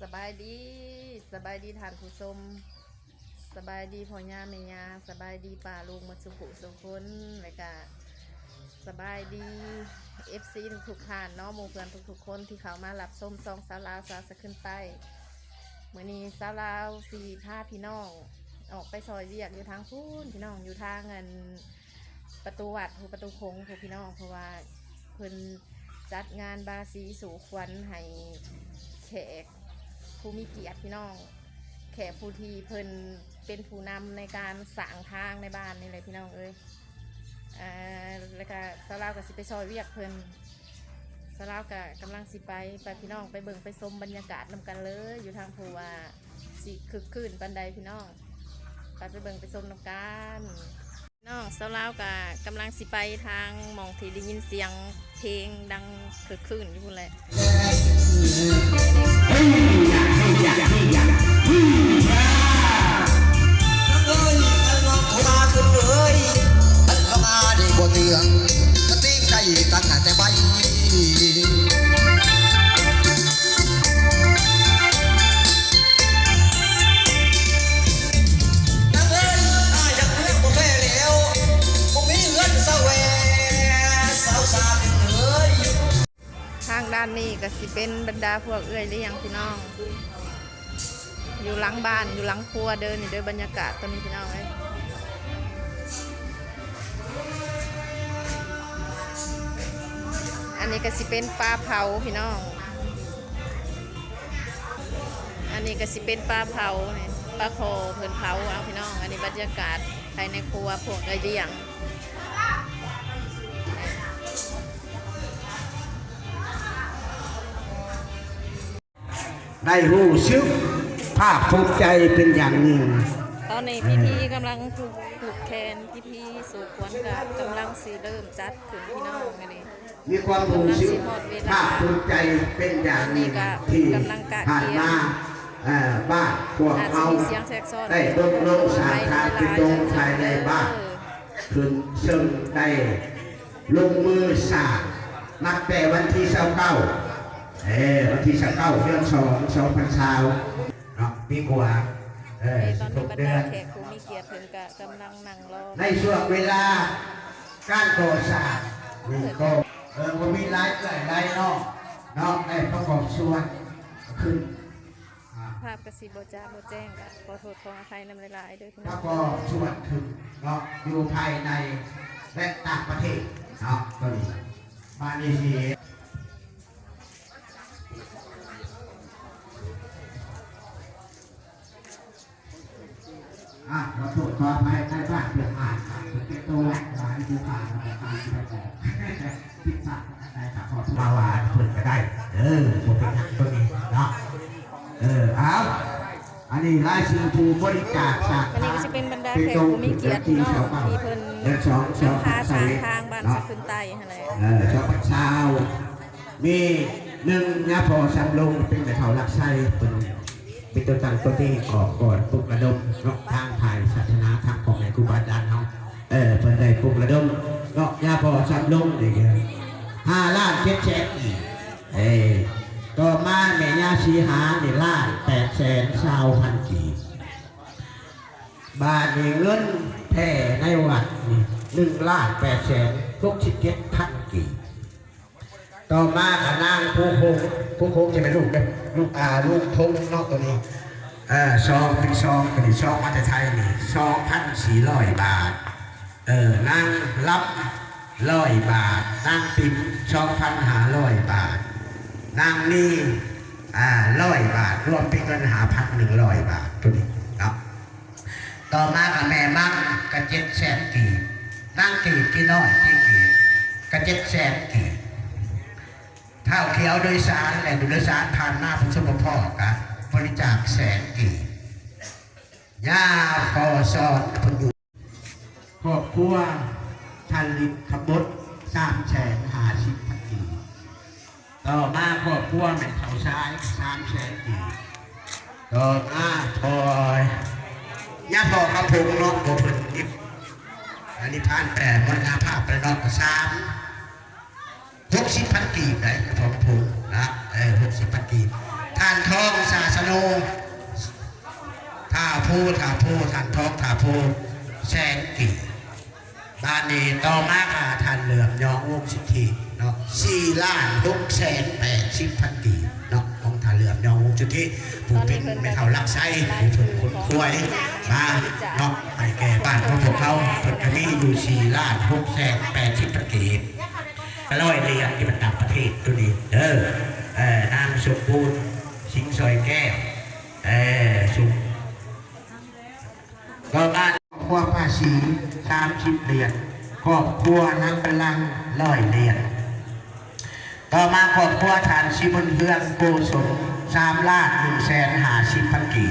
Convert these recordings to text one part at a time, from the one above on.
สบายดีสบายดีทานผู้ชมสบายดีพ่อย่าแม่ยาสบายดีป่าลุงมาสุขุสุคนแล้วก็สบายดีเอฟซีทุกๆท่านเนาะหมู่เพื่อนทุกๆ คนที่เขามารับชมซองสาวลาวสาวสะขึ้นใต้เมื่อนี้สาวลาวสี่ท่าพี่น้อง ออกไปซอยเวียกอยู่ทางพูนพี่น้องอยู่ทางเงินประตูวัดหูประตูคงผูพี่น้องเพราะว่าเพิ่นจัดงานบาสีสู่ควันให้แขก ผู้มีเกียรติพี่น้อง แขกผู้ที่เพิ่นเป็นผู้นำในการสร้างทางในบ้านนี่เลยพี่น้องเอ้ยอ่าแล้วก็สาวลาวก็สิไปซอยเวียกเพิ่นสลาวก็กำลังสิไปไปพี่น้องไปเบิ่งไปชมบรรยากาศนำกันเลยอยู่ทางภูว่าสิคึกคืนปันใดพี่น้องไปไปเบิ่งไปชมนำกันน้องสลาวกะกำลังสิไปทางมองที่ได้ยินเสียงเพลงดังคึกคืนอยู่เลย ดีบ่เตืองก็ติ้งได้ตั้งแต่ใบนักเอ้ยอาอยากเรียกบ่แพ้แล้วบ่มีเงินเศร้าแหวสาวสาเป็นเอ้ยทางด้านนี้ก็สิเป็นบรรดาพวกเอื้อยเลี้ยงพี่น้อง อยู่หลังบ้านอยู่หลังครัวเดินนี่เดินบรรยากาศตอนนี้พี่น้องเอ้ยอันนี้ก็สิเป็นปลาเผาพี่น้อง อันนี้ก็สิเป็นปลาเผาเนี่ยปลาโคเพิ่นเผาเอาพี่น้อง อันนี้บรรยากาศภายในครัวพวกเอื้อยเลี้ยงได้รู้สึก ภาคภูมิใจเป็นอย่างหนึ่งตอนนี้พี่พีกำลังผูกผูกแขนพี่พีสู่ขวัญกับกำลังสีเริ่มจัดขึ้นพี่น้องอันนี้มีความรู้สึกภาคภูมิใจเป็นอย่างหนึ่งที่ผ่านมาเอ่อบ้านพวกอาจจะเขามีเสียงแทรกซ้อนได้ลดลงสาขาเป็นตรงภายในบ้านคืนซึ่งได้ลงมือสร้างนับแต่วันที่เสาเก้าเออวันที่เสาเก้าเดือนสองสองพันสาวเนาะ ปีกว่าเออนี่ตสิอนบหนี้กบรรเดืดาอนแขกผู้มีเกียรติเพิ่นกะกำลังนั่งรอในช่วงเวลาการก่อสร้างนี่ก็เออว่ามีหลายเกิดหลายนอกนอกในประกอบส่วนขึ้นอ่าภาพกระสีโบจ้าโบแจ้งกะขอโทษขออภัยนำหลายๆด้วยพี่ปน้อระงกอบส่วนขึ้นเนาะอยู่ภายในและต่างประเทศเนาะก็ดีมาเลเซีย พิซซ่าได้ครับขอมาหวานเพิ่นก็ได้ เออผมเป็นนักตัวนี้เนาะเออเอาอันนี้รายชื่อผู้บริจาคจากอันนี้ก็จะเป็นบรรดาแขกผู้มีเกียรติพี่น้องที่เพิ่นเดือนำพาสร้างทางบ้านสะขึ้นใต้อะไรเออชาวบ้านชาวมีหนึ่งยาพอสังลงเป็นแต่เขารักไส้เป็นเป็นตัวตั้งตัวที่ออกก่อนปลุกระดมเนาะทางถ่ายศาสนาทางของในครูบาอาจารย์เนาะเออเป็นได้ปลุกระดมเนาะยาพอสังลงนี่ก็ห้าล้าน เจ็ดแสนอีกเออต่อมาแม่ย่าชีหานี่ล้าแปดแสนสาวพันกีบบาทนี่เงินแท่ในวัดนี่หนึ่งล้านแปดแสนหกสิบเจ็ดพันกีบต่อมากับนางผู้คงผู้คงจะเป็นลูกเด้อลูกอาลูกทงนอกตัวนี้เออซองเป็นซองเป็นซองมาจากไทยนี่ซองพันสี่ร้อยบาทเออนางรับ ร้อยบาท นางติมซองพันหาร้อยบาท นางนี่อ่าร้อยบาท รวมเป็นเงินหาพันหนึ่งร้อยบาทตัวนี้เนาะต่อมากับแม่มั่งกระเจ็ดแสนกีบนั่งกีบพี่น้อยที่กีบกระเจ็ดแสนกีบเท่าเขียวโดยสารและโดยสารผ่านหน้าพระสมพ่อกะบริจาคแสนกีบย่าพอสอนพนอยู่ครอบครัว ทันลิตขบดสามแสนหาสิบพันกีต่อมาครอบครัวแม่เท่าซ้ายสามแสนกีต่อมาพอยญาติบอกกับผมเนาะผมเป็นอิบอันนี้ผ่านแปดวันอาภาพประนอกสามหกสิบพันกีบเลยผมผมนะเออหกสิบพันกีบท่านทองสาสโนท่าผู้ท่าผู้ท่านทอกท่าผู้แสนกี่บ้ บ้านนี้ต่อมาค่ะท่านเหลือมยองวงสิทธิเนาะสี่ล้านหกแสนแปดสิบพันกีเนาะของท่านเหลือมยองวงสิทธิผู้เป็นไม่เท่ารักไส้ผู้เป็นคนควยมาเนาะให้แก่บ้านของพวกเขาเพิ่นก็มีอยู่สี่ล้านหกแสนแปดสิบพันกี่ร้อยเรียนที่มันต่างประเทศตัวนี้เด้อเออนางสมบูรณ์สิงห์ซอยแก้วเออสุก็บ้านครอบครัวภาษี สามสิบเหรียญครอบครัวนางกำลังร้อยเหรียญต่อมาครอบครัวฐานชิบนเฮือนโกศลสามล้านหนึ่งแสนหาสิบพันกี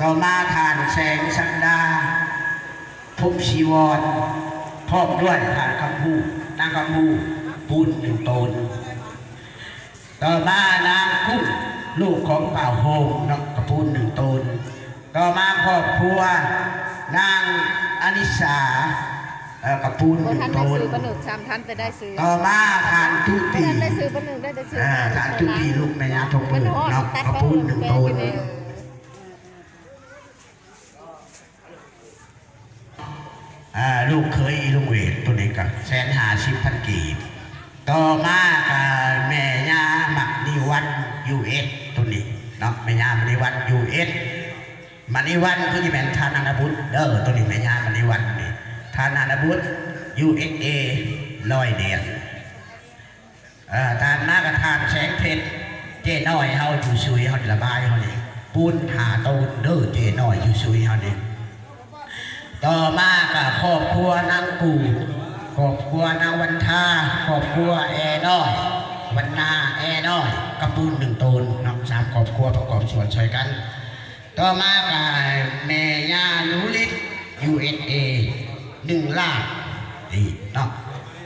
ต่อมาฐานแสงสันดาพรหมชีวรพร้อมด้วยฐานคำพูนางคำพูปูนหนึ่งตนต่อมานางกุ้งลูกของป่าโฮมนกกระปูนหนึ่งตนต่อมาครอบครัวนาง อนิสาเอ่อกระปูนหบ่นึ่งทันตได้นซื้อปลาหนึกชามทันแต่ได้ซื้อต่อมาทานทุบ่ตีทันได้ซื้อปลาหนึกได้แต่ซื้อเอ่อทานทุตีลูกแม่ยาทงมัมืนอฮอดนกตัดกระเขาปูนหนึ่งแม่ตกินนเองอ่าลูกเคยลูกเวทตัวนี้กับแสนหาชิบพันกีบต่อมากับแม่ย่าหมักนิวันยูเอสตัวนี้เนาะแม่ย่ามันิวันยูเอส มันิวันคือที่เป็นทานาบุตรเด้อตัวนี้แม่ยามันิวันนี่ทานานบุตรยูเอสเอร้อยเดียนทานมากับทานแสงเพชรเจ้น้อยเฮาอยู่ซุยเฮาระบายเฮานี่ปูนหาตูนเด้อเจ้น้อยอยู่ซุยเฮานี่ต่อมากับครอบครัวนางกูครอบครัวนางวันทาครอบครัวแอน้อยวันนาแอน้อยกระปูนหนึ่งตูนเนาะสามครอบครัวประกอบส่วนช่วยกัน ต่อมากับแม่ยาลูลิต USA หนึ่งล้านนี่เนาะ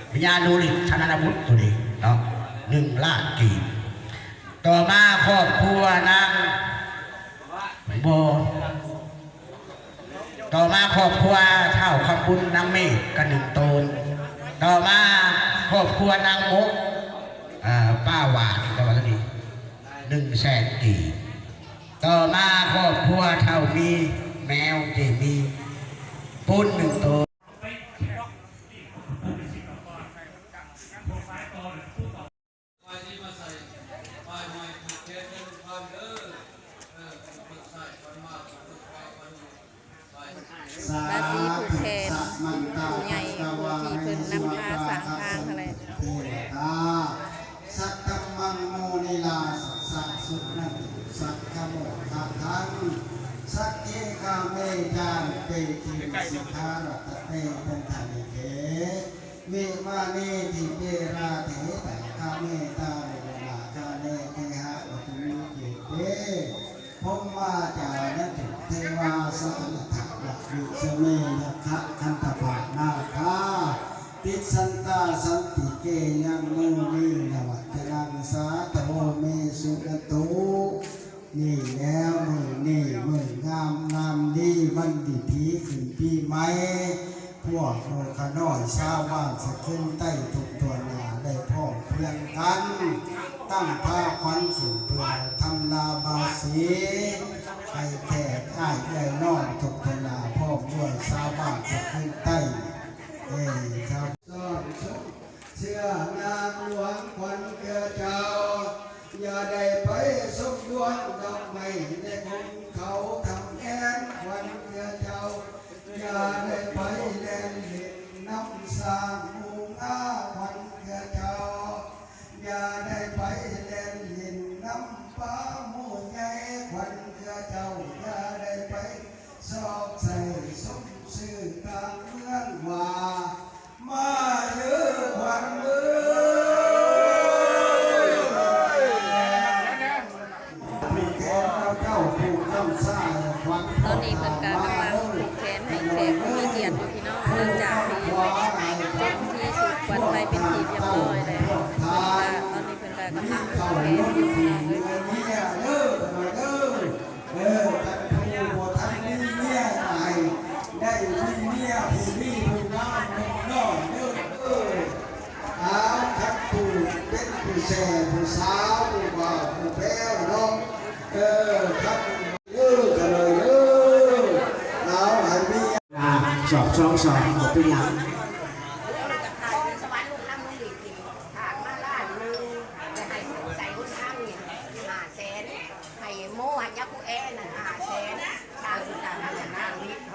แม่ยาลูลิตธนบุตรตัวนี้เนาะหนึ่งล้านกีบต่อมาครอบครัวนางโบต่อมาครอบครัวเท่าคำบุญนางเมฆกันหนึ่งตนต่อมาครอบครัวนางมุกอ่าป้าหวานก็ว่าดีหนึ่งแสนกีบ ต่อมาครอบครัวเท่ามีแมวเจมีปุ้นหนึ่งตัว มาจานตุเทวาสัตถะละวิสเมนะคะคันตภานาคาติสันตาสันติเกยังโมนีนวัจนังสาธโมเมสุนตุนี่แล้วมือนี่มืองามงามดีวันดีผีขึ้นปีไหมพวกโมขน้อยชาวบ้านสะขึ้นใต้ทุกตัวนา พื่อเพียงกันตั้งผ้าควันสู่เพื่อทำลาบาสีไอ้แขกไอ้ไอ้นอนทุกตัวหนาพ่อด้วยสาวบ้านสะขึ้นใต้เอ้ยครับซ่อนชุเชื่อนางหลวงควันเกลือเจ้าอย่าได้ từ xe hồ phố sáu và phố bé đó khắp như cả lời như lão hạnh đi à sọt sọt sọt một cái lặng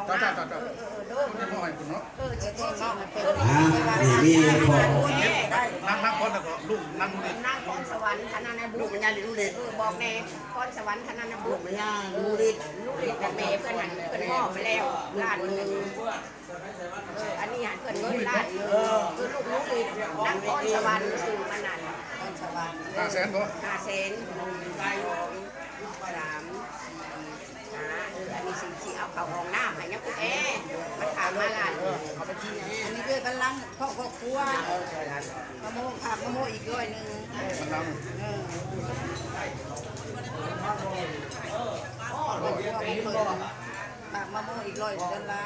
Trời trời trời trời อ่าแสนให้โม่ให้ยักษ์กูแอนั่นห้าแสนทางสุดท้ายนั่นน่ะวิทย์ของจ้าน้จ้าจ้าำเอจ้าอเออเด้อไม่พอให้คุณเนาะเออเจ๊ชี้ชี้มันเป็นอ่านี่มีของได้นั่งนั่งคนแล้วก็ลูกนั่งนั่งพรสวรรค์ธนานาบุลูกมันยาลูกเด็กบอกแม่พรสวรรค์ธนานาบุลูกมันยาลูกเด็กลูกเด็กกับแม่เพื่อนหันเพื่อนพ่อไปแล้วล้านนึงเอออันนี้หันเพื่อนเงินล้านนึงคือลูกลูกเด็กนั่งพรสวรรค์สู่มันนั่นพรสวรรค์ห้าแสนบ่ห้าเซนใบสามหาเอออั นนี้สิ่งที่เอาเขาห้องน้ำให้ยักษ์กูแอมันถามมาล้านหนึ่งอันนี้ด้วยกำลังพ่อครอบครัวมะม่วงผักมะม่วงอีกร้อยหนึ่งมันนเออผักมะม่วงอีกร้อยเดือนละ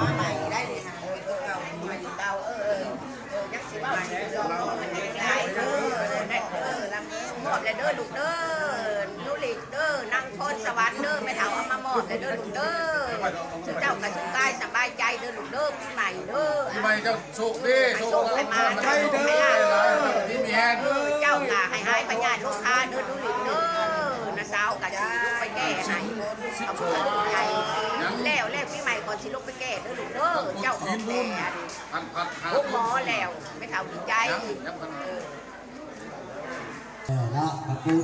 มาใหม่ได้เลยนะเป็นตัวเก่าใหมันเก่าเออเออยักษ์สิว่ามันได้เด้อได้เด้อลำมอบเลยเด้อลูกเด้อ ลูกหลีกเด้อนั่งพรสวรรค์เด้อไม่เท่าเอามาหมอบเลยเด้อลูกเด้อสุเจ้ากระสุนกายสบายใจเด้อลูกเด้อปีใหม่เด้อำที่ไม่เจ้าโชคดีโชคดีใช่เด้อที่มีแฮนเออเจ้ากะให้หายพญาลูกค้าเด้อลูหลีกเด้อนะสาวกะสิลูกไปแก้ให้เอาไปลูกใหญ่แล้วแล้วปีใหม่ก่อนสิลูกไปแก้เด้อลูกเด้อเจ้าของแก่พันพันหกหมอแล้วไม่เท่าดีใจ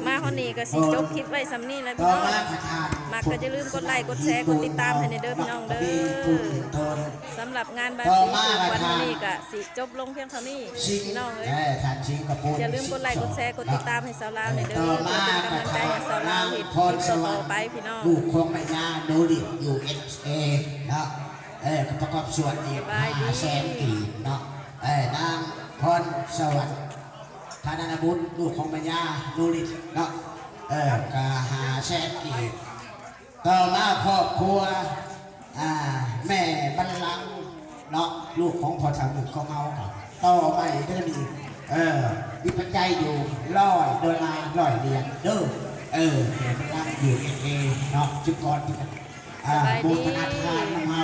มาคนนี้ก็สิจบคลิปไว้ซ้ำนี่แหล้วต่พี่อน้องมาประธานมักก็อย่าลืมกดไลค์กดแชร์กดติดตามให้ในเด้อพี่น้องเด้อพูดถึงตนสำหรับงานบาสีสุขวันนี้ก็สิจบลงเพียงเท่านี้ชิงพี่น้องเอ้ยเออทานชิงกับพูดอย่าลืมกดไลค์กดแชร์กดติดตามให้สาวลาวในอยเด้อต่อเพื่อมาเป็นกำลังใจให้สาวลาวเห็นคลิปต่อๆไปพี่น้องลูกของแม่ยาโนริอยู่เอสเอเนาะเออก็ประกอบส่วนอีกสบายดีห้าแสนกีบเนาะเออนางพรสวรร ค์ธนาบุญลูกของแม่ยาโนริเนาะเออกาหาแสนกีบต่อมาครอบครัวอ่าแม่บรรลังก์เนาะลูกของพ่อสาวหนึ่งของเราต่อไปก็จะมีเออมีปัจจัยอยู่ร้อยดอลลาร์ร้อยเหรียญเด้อเออแม่บรรลังก์อยู่เอเอเนาะจุก่อนที่อ่าบายดีบูธนาคารของเรา